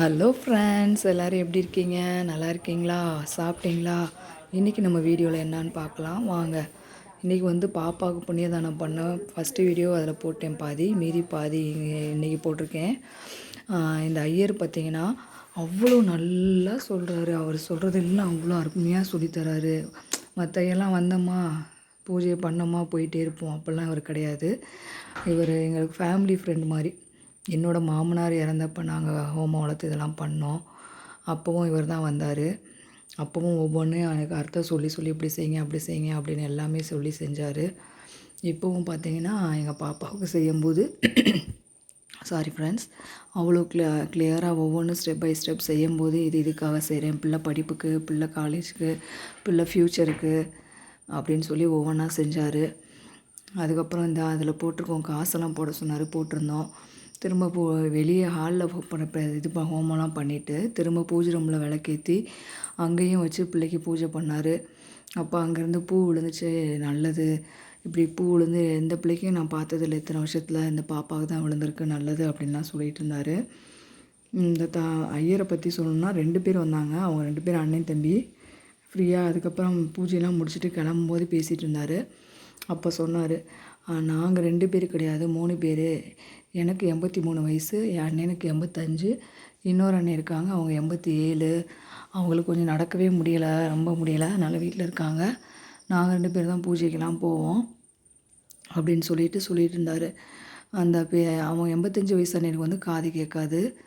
Hello friends எல்லோரும் எப்படி இருக்கீங்க? நல்லா இருக்கீங்களா? சாப்பிட்டீங்களா? இன்றைக்கி நம்ம வீடியோவில் என்னான்னு பார்க்கலாம். வாங்க. இன்றைக்கி வந்து பாப்பாவுக்கு புண்ணியதானம் பண்ண ஃபஸ்ட்டு வீடியோ அதில் போட்டேன் பாதி. மீதி பாதி இன்றைக்கி போட்டிருக்கேன். இந்த ஐயர் பார்த்தீங்கன்னா அவ்வளோ நல்லா சொல்கிறாரு அவர் சொல்கிறது எல்லாம் அவ்வளோ அருமையாக சொல்லித்தராரு மற்றையெல்லாம் வந்தோமா பூஜையை பண்ணோமா போயிட்டே இருப்போம். அப்படிலாம் அவர் கிடையாது. இவர் எங்களுக்கு ஃபேமிலி ஃப்ரெண்ட் மாதிரி. என்னோட மாமனார் இறந்தப்ப நாங்கள் ஹோமம் வளர்த்து இதெல்லாம் பண்ணோம். அப்போவும் இவர் தான் வந்தார். அப்போவும் ஒவ்வொன்றும் எனக்கு அர்த்தம் சொல்லி சொல்லி இப்படி செய்யுங்க அப்படி செய்யுங்க அப்படின்னு எல்லாமே சொல்லி செஞ்சார். இப்போவும் பார்த்தீங்கன்னா எங்கள் பாப்பாவுக்கு செய்யும்போது சாரி ஃப்ரெண்ட்ஸ் அவ்வளோ கிளிய கிளியராக ஒவ்வொன்றும் ஸ்டெப் பை ஸ்டெப் செய்யும்போது இது இதுக்காக செய்கிறேன் பிள்ளை படிப்புக்கு பிள்ளை காலேஜுக்கு பிள்ளை ஃப்யூச்சருக்கு அப்படின்னு சொல்லி ஒவ்வொன்றா செஞ்சார். அதுக்கப்புறம் இந்த அதில் போட்டிருக்கோம் காசெல்லாம் போட சொன்னார் போட்டிருந்தோம். திரும்ப போ வெளியே ஹாலில் பண்ண இது ஹோமம்லாம் பண்ணிவிட்டு திரும்ப பூஜை ரூமில் விளக்கேற்றி அங்கேயும் வச்சு பிள்ளைக்கு பூஜை பண்ணார். அப்போ அங்கேருந்து பூ விழுந்துச்சு நல்லது. இப்படி பூ விழுந்து எந்த பிள்ளைக்கும் நான் பார்த்ததில்ல. இத்தனை வருஷத்தில் இந்த பாப்பாவுக்கு தான் விழுந்திருக்கு நல்லது அப்படின்லாம் சொல்லிட்டு இருந்தார். இந்த தா ஐயரை பற்றி சொல்லணும்னா ரெண்டு பேர் வந்தாங்க. அவங்க ரெண்டு பேரும் அண்ணன் தம்பி. ஃப்ரீயாக அதுக்கப்புறம் பூஜையெல்லாம் முடிச்சுட்டு கிளம்பும்போது பேசிகிட்டு இருந்தார். அப்போ சொன்னார் நாங்கள் ரெண்டு பேர் கிடையாது மூணு பேர். எனக்கு எண்பத்தி மூணு வயசு என் அண்ணனுக்கு எண்பத்தஞ்சு. இன்னொரு அண்ணன் இருக்காங்க அவங்க எண்பத்தி ஏழு. அவங்களுக்கு கொஞ்சம் நடக்கவே முடியலை ரொம்ப முடியலை. அதனால் வீட்டில் இருக்காங்க. நாங்கள் ரெண்டு பேர் தான் பூஜைக்கெலாம் போவோம் அப்படின்னு சொல்லிட்டு சொல்லிட்டு இருந்தார். அந்த பே அவன் எண்பத்தஞ்சு வயசு அண்ணனுக்கு வந்து காது கேட்காது.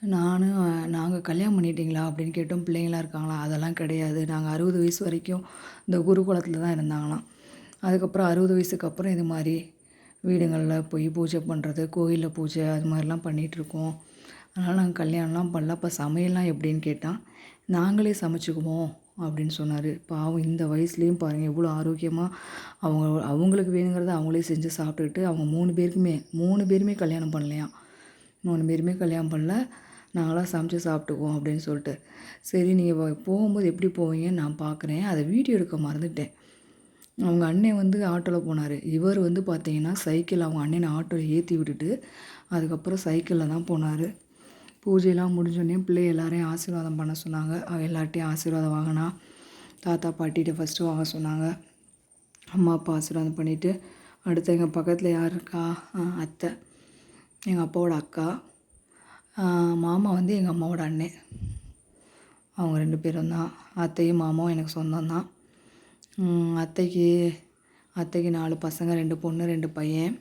நானும் நாங்கள் கல்யாணம் பண்ணிட்டீங்களா அப்படின்னு கேட்டோம். பிள்ளைங்களாம் இருக்காங்களா? அதெல்லாம் கிடையாது. நாங்கள் அறுபது வயசு வரைக்கும் இந்த குருகுலத்தில் தான் இருந்தாங்களாம். அதுக்கப்புறம் அறுபது வயசுக்கு அப்புறம் இது மாதிரி வீடுங்களில் போய் பூஜை பண்ணுறது கோயிலில் பூஜை அது மாதிரிலாம் பண்ணிகிட்ருக்கோம் அதனால் நாங்கள் கல்யாணம்லாம் பண்ணல. அப்போ சமையல்லாம் எப்படின்னு கேட்டான். நாங்களே சமைச்சுக்குவோம் அப்படின்னு சொன்னார். பாவம் இந்த வயசுலேயும் பாருங்கள் எவ்வளோ ஆரோக்கியமாக அவங்க அவங்களுக்கு வேணுங்கிறத அவங்களே செஞ்சு சாப்பிட்டுக்கிட்டு அவங்க மூணு பேருக்குமே மூணு பேருமே கல்யாணம் பண்ணலையாம். மூணு பேருமே கல்யாணம் பண்ணல. நாங்களாம் சமைச்சு சாப்பிட்டுக்குவோம் அப்படின்னு சொல்லிட்டு. சரி நீங்கள் போகும்போது எப்படி போவீங்கன்னு நான் பார்க்குறேன் அதை வீடியோ எடுக்க மறந்துட்டேன். அவங்க அண்ணன் வந்து ஆட்டோவில் போனார். இவர் வந்து பார்த்தீங்கன்னா சைக்கிள் அவங்க அண்ணனை ஆட்டோவில் ஏற்றி விட்டுட்டு அதுக்கப்புறம் சைக்கிளில் தான் போனார். பூஜையெல்லாம் முடிஞ்சோடனே பிள்ளை எல்லாரையும் ஆசீர்வாதம் பண்ண சொன்னாங்க. அவ எல்லார்ட்டையும் ஆசீர்வாதம் வாங்கினா தாத்தா பாட்டிகிட்ட ஃபஸ்ட்டு வாங்க சொன்னாங்க. அம்மா அப்பா ஆசீர்வாதம் பண்ணிவிட்டு அடுத்து எங்கள் பக்கத்தில் யார் இருக்கா? அத்தை. எங்கள் அப்பாவோட அக்கா. மாமா வந்து எங்கள் அம்மாவோட அண்ணன் அவங்க ரெண்டு பேரும் தான். அத்தையும் மாமாவும் எனக்கு சொந்தம் தான் அத்தைக்கு அத்தைக்கு நாலு பசங்க ரெண்டு பொண்ணு ரெண்டு பையன்.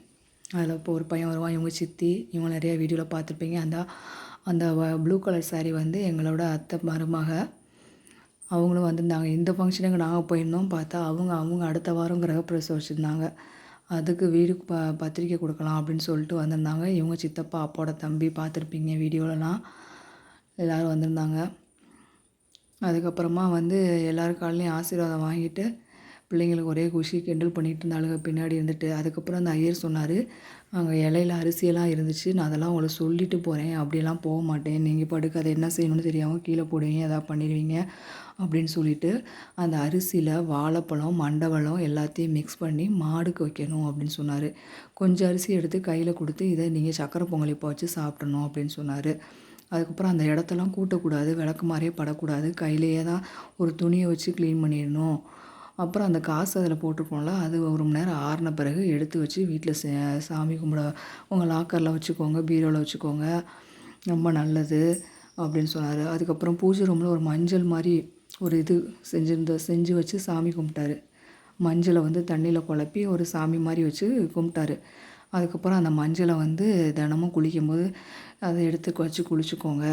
அதில் இப்போ ஒரு பையன் வருவான் இவங்க சித்தி. இவங்க நிறைய வீடியோவில் பார்த்துருப்பீங்க. அந்த அந்த ப்ளூ கலர் saree வந்து எங்களோட அத்தை மருமக. அவங்களும் வந்திருந்தாங்க. இந்த ஃபங்க்ஷனுக்கு நாங்கள் போயிருந்தோம். பார்த்தா அவங்க அவங்க அடுத்த வாரம் கிரகப்பிரசம் வச்சுருந்தாங்க. அதுக்கு வீடு ப பத்திரிக்கை கொடுக்கலாம் அப்படின்னு சொல்லிட்டு வந்திருந்தாங்க. இவங்க சித்தப்பா அப்பாவோட தம்பி பார்த்துருப்பீங்க வீடியோலலாம். எல்லோரும் வந்திருந்தாங்க. அதுக்கப்புறமா வந்து எல்லார் காலையும் ஆசீர்வாதம் வாங்கிட்டு பிள்ளைங்களுக்கு ஒரே குஷி கிண்டல் பண்ணிகிட்டு இருந்தாளுங்க. பின்னாடி இருந்துட்டு அதுக்கப்புறம் அந்த ஐயர் சொன்னார் அங்கே இலையில அரிசியெல்லாம் இருந்துச்சு நான் அதெல்லாம் உங்களை சொல்லிட்டு போகிறேன் அப்படியெல்லாம் போக மாட்டேன். நீங்கள் படுக்க அதை என்ன செய்யணும்னு தெரியாமல் கீழே போடுவீங்க எதாவது பண்ணிடுவீங்க அப்படின்னு சொல்லிட்டு அந்த அரிசியில் வாழைப்பழம் மண்டவளம் எல்லாத்தையும் மிக்ஸ் பண்ணி மாடுக்கு வைக்கணும் அப்படின்னு சொன்னார். கொஞ்சம் அரிசி எடுத்து கையில் கொடுத்து இதை நீங்கள் சக்கரை பொங்கல் இப்போ வச்சு சாப்பிடணும் அப்படின்னு சொன்னார். அதுக்கப்புறம் அந்த இடத்தெல்லாம் கூட்டக்கூடாது விளக்கு மாதிரியே படக்கூடாது. கையிலேயே தான் ஒரு துணியை வச்சு க்ளீன் பண்ணிடணும். அப்புறம் அந்த காசு அதில் போட்டிருக்கோம்ல அது ஒரு மணி நேரம் ஆறின பிறகு எடுத்து வச்சு வீட்டில் சாமி கும்பிட உங்கள் லாக்கரில் வச்சுக்கோங்க பீரோவில் வச்சுக்கோங்க ரொம்ப நல்லது அப்படின்னு சொன்னார். அதுக்கப்புறம் பூஜை ரூமில் ஒரு மஞ்சள் மாதிரி ஒரு இது செஞ்சிருந்த செஞ்சு வச்சு சாமி கும்பிட்டாரு. மஞ்சளை வந்து தண்ணியில் குழப்பி ஒரு சாமி மாதிரி வச்சு கும்பிட்டாரு. அதுக்கப்புறம் அந்த மஞ்சளை வந்து தினமும் குளிக்கும்போது அதை எடுத்து வச்சு குளிச்சுக்கோங்க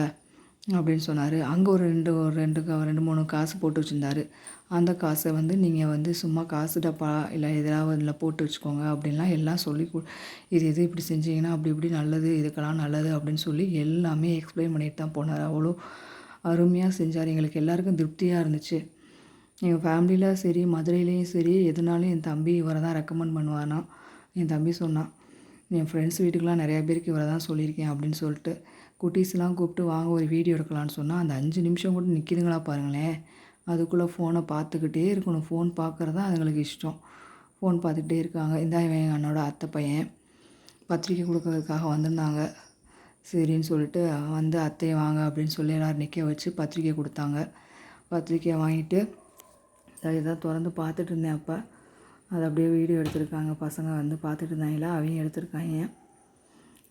அப்படின்னு சொன்னார். அங்கே ஒரு ரெண்டு ஒரு ரெண்டு கா- ரெண்டு மூணு காசு போட்டு வச்சுருந்தாரு. அந்த காசை வந்து நீங்கள் வந்து சும்மா காசு டப்பா இல்லை எதாவது இதில் போட்டு வச்சுக்கோங்க அப்படின்லாம் எல்லாம் சொல்லி இது இது இப்படி செஞ்சீங்கன்னா அப்படி இப்படி நல்லது இதுக்கெல்லாம் நல்லது அப்படின்னு சொல்லி எல்லாமே எக்ஸ்பிளைன் பண்ணிட்டு தான் போனார். அவ்வளோ அருமையாக செஞ்சார். எங்களுக்கு எல்லாருக்கும் திருப்தியாக இருந்துச்சு. எங்கள் ஃபேமிலியில் சரி மதுரையிலையும் சரி எதுனாலும் என் தம்பி இவரை தான் ரெக்கமெண்ட் பண்ணுவானா என் தம்பி சொன்னான் என் ஃப்ரெண்ட்ஸ் வீட்டுக்கெலாம் நிறையா பேருக்கு இவரை தான் சொல்லியிருக்கேன் அப்படின்னு சொல்லிட்டு. குட்டீஸ்லாம் கூப்பிட்டு வாங்க ஒரு வீடியோ எடுக்கலான்னு சொன்னால் அந்த அஞ்சு நிமிஷம் கூட நிற்கிதுங்களா பாருங்களேன். அதுக்குள்ளே ஃபோனை பார்த்துக்கிட்டே இருக்கணும். ஃபோன் பார்க்குறது தான் அதுங்களுக்கு இஷ்டம். ஃபோன் பார்த்துக்கிட்டே இருக்காங்க. இந்த இவன் எங்கள் அண்ணோட அத்தை பையன். பத்திரிக்கை கொடுக்கறதுக்காக வந்திருந்தாங்க. சரின்னு சொல்லிட்டு வந்து அத்தையை வாங்க அப்படின்னு சொல்லி எல்லோரும் நிற்க வச்சு பத்திரிக்கை கொடுத்தாங்க. பத்திரிக்கையை வாங்கிட்டு அதை தான் திறந்து பார்த்துட்டு இருந்தேன் அப்போ. அதை அப்படியே வீடியோ எடுத்திருக்காங்க. பசங்க வந்து பார்த்துட்டு இருந்தாங்களா? அவங்க எடுத்திருக்காங்க.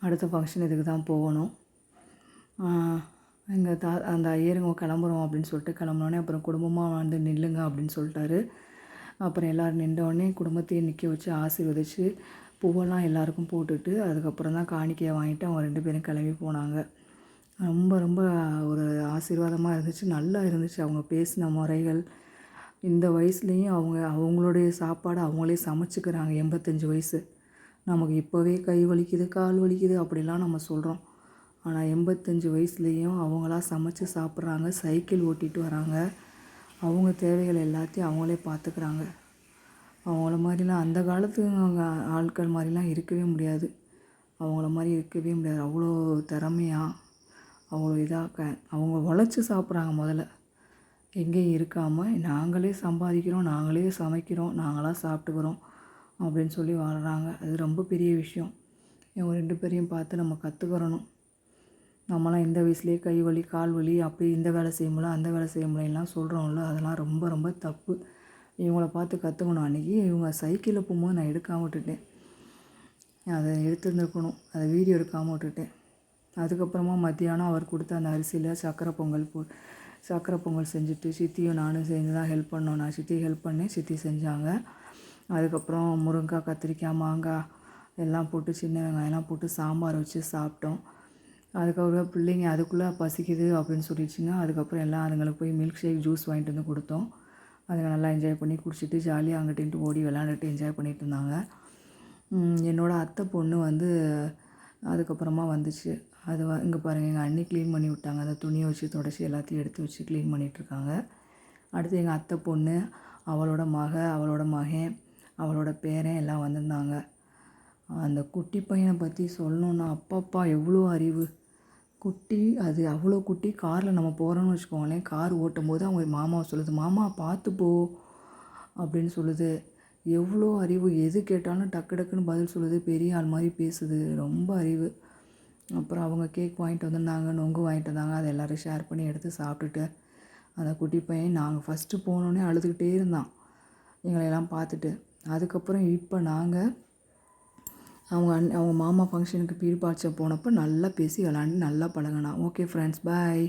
அடுத்த ஃபங்க்ஷன் இதுக்கு தான் போகணும். எங்கள் தா அந்த ஐயருங்க கிளம்புறோம் அப்படின்னு சொல்லிட்டு கிளம்புனோடனே அப்புறம் குடும்பமாக வந்து நில்லுங்க அப்படின்னு சொல்லிட்டாரு. அப்புறம் எல்லோரும் நின்றோடனே குடும்பத்தையும் நிற்க வச்சு ஆசீர்வதிச்சு பூவெல்லாம் எல்லாருக்கும் போட்டுட்டு அதுக்கப்புறம் தான் காணிக்கையை வாங்கிட்டு அவங்க ரெண்டு பேரும் கிளம்பி போனாங்க. ரொம்ப ரொம்ப ஒரு ஆசீர்வாதமாக இருந்துச்சு. நல்லா இருந்துச்சு அவங்க பேசின முறைகள். இந்த வயசுலேயும் அவங்க அவங்களுடைய சாப்பாடு அவங்களே சமைச்சிக்கிறாங்க எண்பத்தஞ்சு வயசு. நமக்கு இப்போவே கை வலிக்குது கால் வலிக்குது அப்படிலாம் நம்ம சொல்கிறோம் ஆனால் எண்பத்தஞ்சு வயசுலேயும் அவங்களா சமைச்சு சாப்பிட்றாங்க சைக்கிள் ஓட்டிகிட்டு வராங்க. அவங்க தேவைகள் எல்லாத்தையும் அவங்களே பார்த்துக்கிறாங்க அவங்கள மாதிரிலாம் அந்த காலத்து அவங்க ஆட்கள் மாதிரிலாம் இருக்கவே முடியாது. அவங்கள மாதிரி இருக்கவே முடியாது. அவ்வளோ திறமையாக அவ்வளோ இதாக அவங்க உழைச்சி சாப்பிட்றாங்க முதல்ல. எங்கேயும் இருக்காமல் நாங்களே சம்பாதிக்கிறோம் நாங்களே சமைக்கிறோம் நாங்களாக சாப்பிட்டுக்கிறோம் அப்படின்னு சொல்லி வாழ்கிறாங்க அது ரொம்ப பெரிய விஷயம். இவங்க ரெண்டு பேரையும் பார்த்து நம்ம கற்றுக்கிறணும் நம்மலாம் இந்த வயசுலேயே கை வலி கால் வலி அப்படி இந்த வேலை செய்ய முடியல அந்த வேலை செய்ய முடியலாம் சொல்கிறோம்ல அதெல்லாம் ரொம்ப ரொம்ப தப்பு. இவங்கள பார்த்து கற்றுக்கணும் அன்றைக்கி இவங்க சைக்கிளில் போகும்போது நான் எடுக்காமல் விட்டுட்டேன். அதை எடுத்துருந்துருக்கணும். அதை வீடியோ எடுக்காமல் விட்டுட்டேன். அதுக்கப்புறமா மத்தியானம் அவர் கொடுத்த அந்த அரிசியில் சக்கரை பொங்கல் போ சக்கரை பொங்கல் செஞ்சுட்டு சித்தியும் நானும் சேர்ந்து தான் ஹெல்ப் பண்ணோம். நான் சித்தி ஹெல்ப் பண்ணேன். சித்தி செஞ்சாங்க. அதுக்கப்புறம் முருங்கைக்காய் கத்திரிக்காய் மாங்காய் எல்லாம் போட்டு சின்ன வெங்காயம்லாம் போட்டு சாம்பார் வச்சு சாப்பிட்டோம். அதுக்கப்புறம் பிள்ளைங்க அதுக்குள்ளே பசிக்குது அப்படின்னு சொல்லிடுச்சுங்க அதுக்கப்புறம் எல்லாம் அதுங்களுக்கு போய் மில்க் ஷேக் ஜூஸ் வாங்கிட்டு வந்து கொடுத்தோம். அதுங்க நல்லா என்ஜாய் பண்ணி குடிச்சிட்டு ஜாலியாக அங்கிட்டு ஓடி விளாண்டுட்டு என்ஜாய் பண்ணிகிட்டு இருந்தாங்க. என்னோடய அத்தை பொண்ணு வந்து அதுக்கப்புறமா வந்துச்சு. அது வ இங்கே பாருங்கள் எங்கள் அண்ணி க்ளீன் பண்ணி விட்டாங்க. அந்த துணியை வச்சு தொடச்சி எல்லாத்தையும் எடுத்து வச்சு க்ளீன் பண்ணிகிட்ருக்காங்க அடுத்து எங்கள் அத்தை பொண்ணு அவளோட மக அவளோட மகன் அவளோட பேரன் எல்லாம் வந்திருந்தாங்க. அந்த குட்டி பையனை பற்றி சொல்லணுன்னா அப்பப்பா எவ்வளோ அறிவு. குட்டி அது அவ்வளோ குட்டி. காரில் நம்ம போகிறோன்னு வச்சுக்கோங்களேன். கார் ஓட்டும் போது அவங்க மாமாவை சொல்லுது மாமா பார்த்து போ அப்படின்னு சொல்லுது. எவ்வளோ அறிவு எது கேட்டாலும் டக்கு டக்குன்னு பதில் சொல்லுது. பெரிய ஆள் மாதிரி பேசுது. ரொம்ப அறிவு. அப்புறம் அவங்க கேக் வாங்கிட்டு வந்திருந்தாங்க நொங்கு வாங்கிட்டு வந்தாங்க. அதை எல்லோரும் ஷேர் பண்ணி எடுத்து சாப்பிட்டுட்டு அந்த குட்டி பையன் நாங்கள் ஃபஸ்ட்டு போனோடனே அழுதுகிட்டே இருந்தான். எங்களையெல்லாம் பார்த்துட்டு. அதுக்கப்புறம் இப்போ நாங்கள் அவங்க அண் அவங்க மாமா ஃபங்க்ஷனுக்கு பீர்பாய்ச்ச போனப்போ நல்லா பேசி விளாண்டு நல்லா பழகினான். Okay friends bye